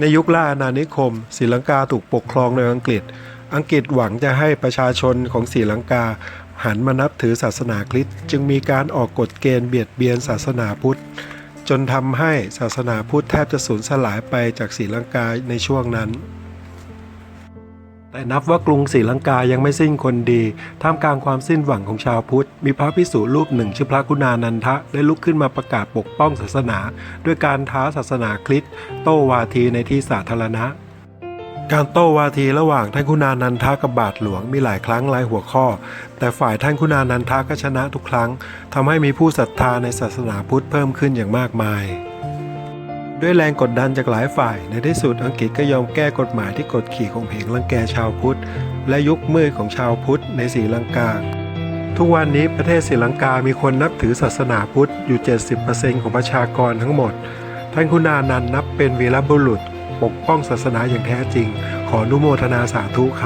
ในยุคล่าอาณานิคมศรีลังกาถูกปกครองโดยอังกฤษ อังกฤษหวังจะให้ประชาชนของศรีลังกา หันมานับถือศาสนาคริสต์จึงมีการออกกฎเกณฑ์เบียดเบียนศาสนาพุทธ จนทำให้ศาสนาพุทธแทบจะสูญสลายไปจากศรีลังกาในช่วงนั้น แต่นับว่ากรุงศรีลังกายังไม่สิ้นคนดี ท่ามกลางความสิ้นหวังของชาวพุทธ มีพระภิกษุรูปหนึ่งชื่อพระกุณานันทะ ได้ลุกขึ้นมาประกาศปกป้องศาสนา ด้วยการท้าศาสนาคริสต์โต้วาทีในที่สาธารณะ การโต้วาทีระหว่างท่านคุณานันทะกับบาทหลวงมีหลายครั้งหลายหัวข้อ แต่ฝ่ายท่านคุณานันทะก็ชนะทุกครั้งทำให้มีผู้ศรัทธาในศาสนาพุทธเพิ่มขึ้นอย่างมากมาย ด้วยแรงกดดันจากหลายฝ่าย ในที่สุดอังกฤษก็ยอมแก้กฎหมายที่กดขี่ข่มเหงรังแกชาวพุทธ และยุคมืดของชาวพุทธในศรีลังกา ทุกวันนี้ประเทศศรีลังกามีคนนับถือศาสนาพุทธอยู่ 70%ของประชากรทั้งหมด ท่านคุณานันนับเป็นวีรบุรุษ ปกป้องศาสนาอย่างแท้จริง ขออนุโมทนาสาธุครับ